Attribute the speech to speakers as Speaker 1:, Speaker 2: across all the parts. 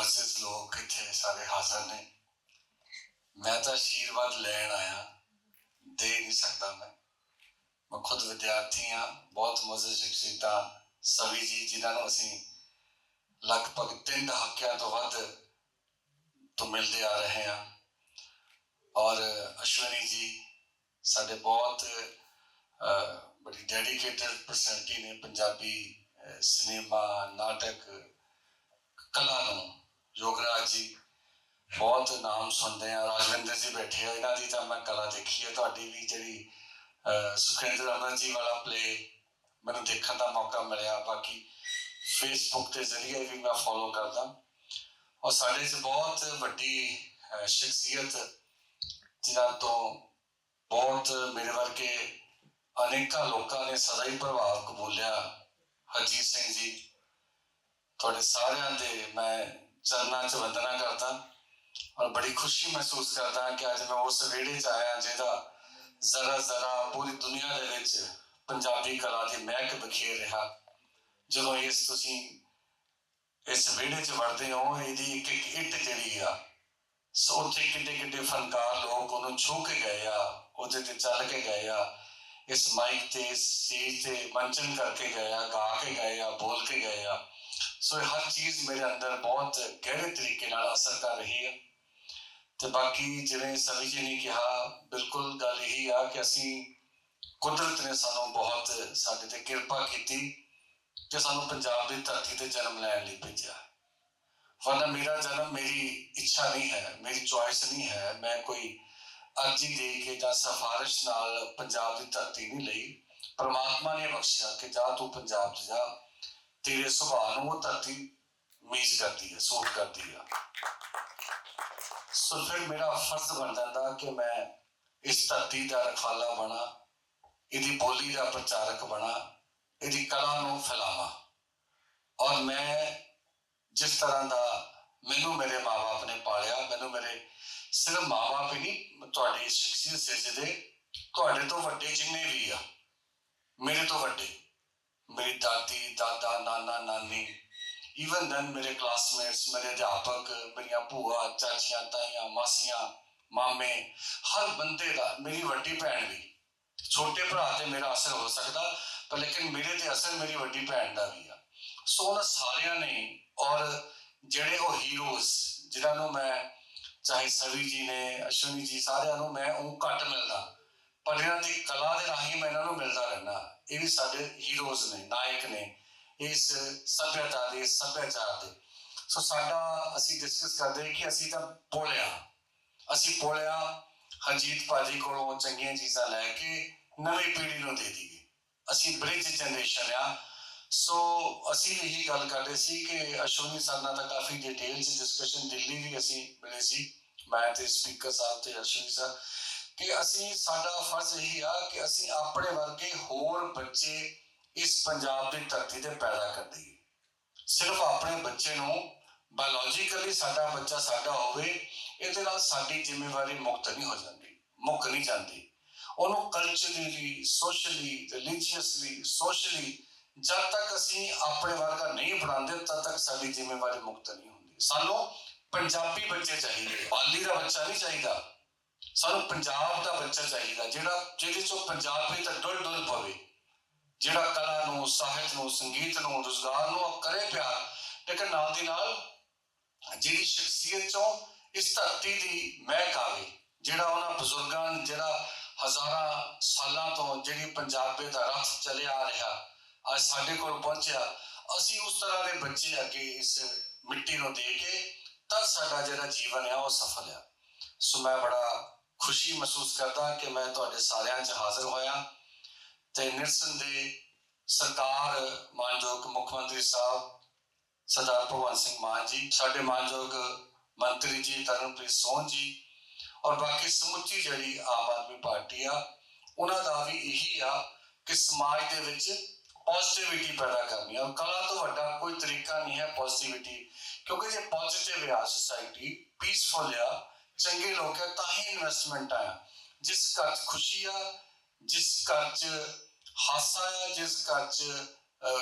Speaker 1: ਮੌਜੂਦ ਲੋਕ ਇੱਥੇ ਸਾਰੇ ਹਾਜ਼ਰ ਨੇ। ਮੈਂ ਤਾਂ ਆਸ਼ੀਰਵਾਦ ਲੈਣ ਆਇਆ। ਦੇ ਨਹੀਂ ਸਕਦਾ ਮੈਂ। ਮੈਂ ਖੁਦ ਵਿਦਿਆਰਥੀ ਹਾਂ। ਬਹੁਤ ਮੌਜੂਦ ਸ਼ਖਸੀਅਤਾਂ ਸਵੀ ਜੀ ਜਿਨ੍ਹਾਂ ਨੂੰ ਅਸੀਂ ਲਗਭਗ ਤਿੰਨ ਦਹਾਕਿਆਂ ਤੋਂ ਵੱਧ ਤੋਂ ਮਿਲਦੇ ਆ ਰਹੇ ਹਾਂ। ਔਰ ਅਸ਼ਵਨੀ ਜੀ ਸਾਡੇ ਬਹੁਤ ਅਹ, ਬੜੀ ਡੈਡੀਕੇਟਡ ਪਰਸਨੈਲਿਟੀ ਨੇ। ਪੰਜਾਬੀ ਸਿਨੇਮਾ ਨਾਟਕ ਯੋਗਰਾਜ ਜੀ, ਬਹੁਤ ਨਾਮ ਸੁਣਦੇ ਆ ਰਾਜਵਿੰਦਰ ਜੀ ਬੈਠੇ ਆ, ਇਹਨਾਂ ਦੀ ਤਾਂ ਮੈਂ ਕਲਾ ਦੇਖੀ ਹੈ, ਤੁਹਾਡੀ ਵੀ ਜਿਹੜੀ ਸੁਖਿੰਦਰ ਅਮਨ ਜੀ ਵਾਲਾ ਪਲੇ ਮੈਨੂੰ ਦੇਖਣ ਦਾ ਮੌਕਾ ਮਿਲਿਆ, ਬਾਕੀ ਫੇਸਬੁੱਕ ਦੇ ਜ਼ਰੀਏ ਵੀ ਮੈਂ ਫੋਲੋ ਕਰਦਾ। ਔਰ ਸਾਡੇ 'ਚ ਬਹੁਤ ਵੱਡੀ ਸ਼ਖਸੀਅਤ, ਜਿਨ੍ਹਾਂ ਤੋਂ ਬਹੁਤ ਮੇਰੇ ਵਰਗੇ ਅਨੇਕਾਂ ਲੋਕਾਂ ਨੇ ਸਦਾ ਹੀ ਪ੍ਰਭਾਵ ਕਬੂਲਿਆ, ਹਰਜੀਤ ਸਿੰਘ ਜੀ। ਤੁਹਾਡੇ ਸਾਰਿਆਂ ਦੇ ਮੈਂ ਚਰਨਾਂ 'ਚ ਵੰਦਨਾ ਕਰਦਾ ਔਰ ਬੜੀ ਖੁਸ਼ੀ ਮਹਿਸੂਸ ਕਰਦਾ ਕਿ ਅੱਜ ਮੈਂ ਉਸ ਵਿਹੜੇ 'ਚ ਆਇਆ ਜਿਹਦਾ ਜ਼ਰਾ ਜ਼ਰਾ ਪੂਰੀ ਦੁਨੀਆ ਦੇ ਵਿੱਚ ਪੰਜਾਬੀ ਕਲਾ ਦੀ ਮਹਿਕ ਬਖੇਰ ਰਿਹਾ ਜਦੋਂ ਇਸ ਤੁਸੀਂ ਇਸ ਵਿਹੜੇ 'ਚ ਵੜਦੇ ਹੋ ਇਹਦੀ ਇੱਕ ਇੱਕ ਇੱਟ ਜਿਹੜੀ ਆ ਸੋ ਉੱਥੇ ਕਿੱਡੇ ਕਿੱਡੇ ਫਨਕਾਰ ਲੋਕ ਉਹਨੂੰ ਛੂ ਕੇ ਗਏ ਆ ਉਹਦੇ ਤੇ ਚੱਲ ਕੇ ਗਏ ਆ ਇਸ ਮਾਈਕ ਤੇ ਇਸ ਸਟੇਜ ਤੇ ਮੰਚਨ ਕਰਕੇ ਗਏ ਆ ਗਾ ਕੇ ਗਏ ਆ ਬੋਲ ਕੇ ਗਏ ਆ ਸੋ ਹਰ ਚੀਜ਼ ਮੇਰੇ ਅੰਦਰ ਬਹੁਤ ਗਹਿਰੇ ਤਰੀਕੇ ਨਾਲ ਅਸਰ ਕਰ ਰਹੀ ਹੈ। ਤੇ ਬਾਕੀ ਜਿਵੇਂ ਸਵੀ ਜੀ ਨੇ ਕਿਹਾ, ਬਿਲਕੁਲ ਗੱਲ ਇਹੀ ਆ ਕਿ ਅਸੀਂ ਕੁਦਰਤ ਨੇ ਸਾਨੂੰ ਬਹੁਤ ਸਾਡੇ ਤੇ ਕਿਰਪਾ ਕੀਤੀ ਕਿ ਸਾਨੂੰ ਪੰਜਾਬ ਦੀ ਧਰਤੀ ਤੇ ਜਨਮ ਲੈਣ ਲਈ ਭੇਜਿਆ। ਵਰਨਾ ਮੇਰਾ ਜਨਮ ਮੇਰੀ ਇੱਛਾ ਨਹੀਂ ਹੈ, ਮੇਰੀ ਚੁਆਇਸ ਨਹੀਂ ਹੈ। ਮੈਂ ਕੋਈ ਅਰਜ਼ੀ ਦੇ ਕੇ ਜਾਂ ਸਿਫਾਰਿਸ਼ ਨਾਲ ਪੰਜਾਬ ਦੀ ਧਰਤੀ ਨਹੀਂ ਲਈ। ਪਰਮਾਤਮਾ ਨੇ ਬਖਸ਼ਿਆ ਕਿ ਜਾ ਤੂੰ ਪੰਜਾਬ 'ਚ ਜਾ। ਤੇਰੇ ਸੁਭਾਅ ਨੂੰ ਉਹ ਧਰਤੀ ਮੀਜ਼ ਕਰਦੀ ਹੈ ਸੂਟ ਕਰਦੀ ਹੈ ਸੋ ਫਿਰ ਮੇਰਾ ਫਰਜ਼ ਬਣ ਜਾਂਦਾ ਕਿ ਮੈਂ ਇਸ ਧਰਤੀ ਦਾ ਰਖਵਾਲਾ ਬਣਾ, ਇਹਦੀ ਬੋਲੀ ਦਾ ਪ੍ਰਚਾਰਕ ਬਣਾ, ਇਹਦੀ ਕਲਾ ਨੂੰ ਫੈਲਾਵਾਂ। ਔਰ ਮੈਂ ਜਿਸ ਤਰ੍ਹਾਂ ਦਾ ਮੈਨੂੰ ਮੇਰੇ ਮਾਪੇ ਨੇ ਪਾਲਿਆ, ਮੈਨੂੰ ਮੇਰੇ ਸਿਰਫ ਮਾਪੇ ਹੀ ਨਹੀਂ, ਤੁਹਾਡੀ ਸ਼ਖਸੀਅਤ ਸਿਰਜਦੇ ਤੁਹਾਡੇ ਤੋਂ ਵੱਡੇ ਜਿੰਨੇ ਵੀ ਆ, ਮੇਰੇ ਤੋਂ ਵੱਡੇ ਮੇਰੀ ਦਾਦੀ, ਦਾਦਾ, ਨਾਨਾ, ਨਾਨੀ ਇਵਨ ਦੈਨ ਮੇਰੇ ਕਲਾਸਮੇਟਸ ਮੇਰੇ ਅਧਿਆਪਕ, ਮੇਰੀਆਂ ਭੂਆ, ਚਾਚੀਆਂ, ਤਾਈਆਂ, ਮਾਸੀਆਂ, ਮਾਮੇ, ਹਰ ਬੰਦੇ ਦਾ, ਮੇਰੀ ਵੱਡੀ ਭੈਣ ਵੀ, ਛੋਟੇ ਭਰਾ ਤੇ ਮੇਰਾ ਅਸਰ ਹੋ ਸਕਦਾ, ਪਰ ਲੇਕਿਨ ਮੇਰੇ ਤੇ ਅਸਰ ਮੇਰੀ ਵੱਡੀ ਭੈਣ ਦਾ ਵੀ ਆ। ਸੋ ਉਹਨਾਂ ਸਾਰਿਆਂ ਨੇ ਔਰ ਜਿਹੜੇ ਉਹ ਹੀਰੋਜ਼ ਜਿਨ੍ਹਾਂ ਨੂੰ ਮੈਂ, ਚਾਹੇ ਸਵੀ ਜੀ ਨੇ, ਅਸ਼ਵਨੀ ਜੀ, ਸਾਰਿਆਂ ਨੂੰ ਮੈਂ ਉਹ ਘੱਟ ਮਿਲਦਾ, ਪਰ ਇਹਨਾਂ ਦੀ ਕਲਾ ਦੇ ਰਾਹੀਂ ਮੈਂ ਇਹਨਾਂ ਨੂੰ ਮਿਲਦਾ ਰਹਿਣਾ ਇਹ ਵੀ ਸਾਡੇ ਹੀਰੋਜ਼ ਨੇ, ਨਾਇਕ ਨੇ, ਇਸ ਸਭਿਅਤਾ ਦੇ, ਇਸ ਦੇ। ਸੋ ਸਾਡਾ ਅਸੀਂ ਡਿਸਕਸ ਕਰਦੇ ਕਿ ਅਸੀਂ ਤਾਂ ਬੋਲਿਆ ਅਸੀਂ ਬੋਲਿਆ ਹਰਜੀਤ ਭਾਜੀ ਕੋਲੋਂ ਚੰਗੀਆਂ ਚੀਜ਼ਾਂ ਲੈ ਕੇ ਨਵੀਂ ਪੀੜ੍ਹੀ ਨੂੰ ਦੇ ਦਈਏ। ਅਸੀਂ ਬ੍ਰਿਜ ਜਨਰੇਸ਼ਨ ਆ। ਸੋ ਅਸੀਂ ਇਹੀ ਗੱਲ ਕਰਦੇ ਸੀ ਕਿ ਅਸ਼ਵਨੀ ਸਰ ਨਾਲ ਕਾਫੀ ਡਿਟੇਲ ਚ ਡਿਸਕਸ਼ਨ ਦਿੱਲੀ ਵੀ ਅਸੀਂ ਮਿਲੇ ਸੀ। ਮੈਂ ਤੇ ਸਪੀਕਰ ਸਾਹਿਬ ਤੇ ਅਸ਼ਵਨੀ ਸਰ ਕਿ ਅਸੀਂ, ਸਾਡਾ ਫਰਜ਼ ਇਹੀ ਆ ਕਿ ਅਸੀਂ ਆਪਣੇ ਵਰਗੇ ਹੋਰ ਬੱਚੇ ਇਸ ਪੰਜਾਬ ਦੀ ਧਰਤੀ ਤੇ ਪੈਦਾ ਕਰ ਦਈਏ। ਸਿਰਫ ਆਪਣੇ ਬੱਚੇ ਨੂੰ ਬਾਇਓਲੋਜੀਕਲੀ ਸਾਡਾ ਬੱਚਾ ਸਾਡਾ ਹੋਵੇ, ਇਹਦੇ ਨਾਲ ਸਾਡੀ ਜ਼ਿੰਮੇਵਾਰੀ ਮੁਕਤ ਨਹੀਂ ਹੋ ਜਾਂਦੀ, ਮੁੱਕ ਨਹੀਂ ਜਾਂਦੀ। ਉਹਨੂੰ ਕਲਚਰਲੀ ਸੋਸ਼ਲੀ ਰਿਲੀਜੀਅਸਲੀ ਸੋਸ਼ਲੀ ਜਦ ਤੱਕ ਅਸੀਂ ਆਪਣੇ ਵਰਗਾ ਨਹੀਂ ਬਣਾਉਂਦੇ, ਤਦ ਤੱਕ ਸਾਡੀ ਜ਼ਿੰਮੇਵਾਰੀ ਮੁਕਤ ਨਹੀਂ ਹੁੰਦੀ। ਸਾਨੂੰ ਪੰਜਾਬੀ ਬੱਚੇ ਚਾਹੀਦੇ। ਬਾਲੀ ਦਾ ਬੱਚਾ ਨਹੀਂ ਚਾਹੀਦਾ। ਸਾਨੂੰ ਪੰਜਾਬ ਦਾ ਬੱਚਾ ਚਾਹੀਦਾ, ਜਿਹੜਾ ਜਿਹਦੇ ਚੋਂ ਪੰਜਾਬੀ ਤਾਂ ਡੁੱਲ ਡੁੱਲ ਪਵੇ, ਜਿਹੜਾ ਕਲਾ ਨੂੰ, ਸਾਹਿਤ ਨੂੰ, ਸੰਗੀਤ ਨੂੰ, ਰੁਜ਼ਗਾਰ ਨੂੰ ਕਰੇ ਪਿਆਰ, ਲੇਕਿਨ ਨਾਲ ਦੀ ਨਾਲ ਜਿਹੜੀ ਸ਼ਖਸੀਅਤ ਚੋਂ ਇਸ ਧਰਤੀ ਦੀ ਮਹਿਕ ਆਵੇ, ਜਿਹੜਾ ਉਹਨਾਂ ਬਜ਼ੁਰਗਾਂ, ਜਿਹੜਾ ਹਜ਼ਾਰਾਂ ਸਾਲਾਂ ਤੋਂ ਜਿਹੜੀ ਪੰਜਾਬੇ ਦਾ ਰਥ ਚੱਲਿਆ ਆ ਰਿਹਾ, ਅੱਜ ਸਾਡੇ ਕੋਲ ਪਹੁੰਚਿਆ, ਅਸੀਂ ਉਸ ਤਰ੍ਹਾਂ ਦੇ ਬੱਚੇ ਅੱਗੇ ਇਸ ਮਿੱਟੀ ਨੂੰ ਦੇ ਕੇ ਤਾਂ ਸਾਡਾ ਜਿਹੜਾ ਜੀਵਨ ਹੈ ਉਹ ਸਫਲ ਆ। ਸੋ ਮੈਂ ਬੜਾ ਖੁਸ਼ੀ ਮਹਿਸੂਸ ਕਰਦਾ ਕਿ ਮੈਂ ਤੁਹਾਡੇ ਸਾਰਿਆਂ 'ਚ ਹਾਜ਼ਰ ਹੋਇਆ। ਤੇ ਨਿਰਸਨ ਦੇ ਸਰਕਾਰ ਮਾਨਯੋਗ ਮੁੱਖ ਮੰਤਰੀ ਸਾਹਿਬ ਸਰਦਾਰ ਭਗਵੰਤ ਸਿੰਘ ਮਾਨ ਜੀ, ਸਾਡੇ ਮਾਨਯੋਗ ਮੰਤਰੀ ਜੀ ਤਰਨਪ੍ਰੀਤ ਸੋਹਣ ਜੀ ਔਰ ਬਾਕੀ ਸਮੁੱਚੀ ਜਿਹੜੀ ਆਮ ਆਦਮੀ ਪਾਰਟੀ ਆ, ਉਹਨਾਂ ਦਾ ਵੀ ਇਹੀ ਆ ਕਿ ਸਮਾਜ ਦੇ ਵਿੱਚ ਪੋਜ਼ਿਟਿਵਿਟੀ ਪੈਦਾ ਕਰਨੀ ਆ। ਕਲਾ ਤੋਂ ਵੱਡਾ ਕੋਈ ਤਰੀਕਾ ਨਹੀਂ ਹੈ ਪੋਜ਼ਿਟਿਵਿਟੀ ਕਿਉਂਕਿ ਜੇ ਪੋਜ਼ਿਟਿਵ ਆ ਸੋਸਾਇਟੀ ਪੀਸਫੁਲ ਆ ਚੰਗੇ ਲੋਕ ਆ, ਤਾਂ ਹੀ ਇਨਵੈਸਟਮੈਂਟ ਆ। ਜਿਸ ਘਰ 'ਚ ਖੁਸ਼ੀ ਆ, ਜਿਸ ਘਰ 'ਚ ਹਾਸਾ ਆ, ਜਿਸ ਘਰ 'ਚ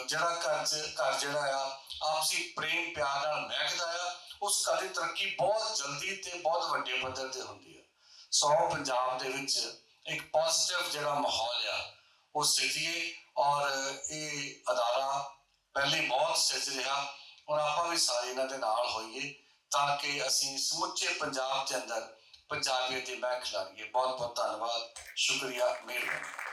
Speaker 1: ਜਿਹੜਾ ਘਰ 'ਚ, ਘਰ ਜਿਹੜਾ ਆ, ਆਪਸੀ ਪ੍ਰੇਮ ਪਿਆਰ ਨਾਲ ਮਹਿਕਦਾ ਆ, ਉਸ ਘਰ ਦੀ ਤਰੱਕੀ ਬਹੁਤ ਜਲਦੀ ਤੇ ਬਹੁਤ ਵੱਡੇ ਪੱਧਰ ਤੇ ਹੁੰਦੀ ਹੈ ਸੋ ਪੰਜਾਬ ਦੇ ਵਿੱਚ ਇੱਕ ਪੋਜ਼ਿਟਿਵ ਜਿਹੜਾ ਮਾਹੌਲ ਆ, ਉਹ ਸਿੱਧੀਏ ਔਰ ਇਹ ਅਦਾਰਾ ਪਹਿਲੇ ਬਹੁਤ ਸਿੱਜ ਰਿਹਾ। ਔਰ ਆਪਾਂ ਵੀ ਸਾਰੇ ਇਹਨਾਂ ਦੇ ਨਾਲ ਹੋਈਏ। ਤਾਂ ਕਿ ਅਸੀਂ ਸਮੁੱਚੇ ਪੰਜਾਬ ਦੇ ਅੰਦਰ ਪੰਜਾਬੀਅਤ ਦੀ ਮਹਿਕ ਖਿਲਾਰੀਏ। ਬਹੁਤ ਬਹੁਤ ਧੰਨਵਾਦ। ਸ਼ੁਕਰੀਆ, ਮਿਹਰਬਾਨੀ।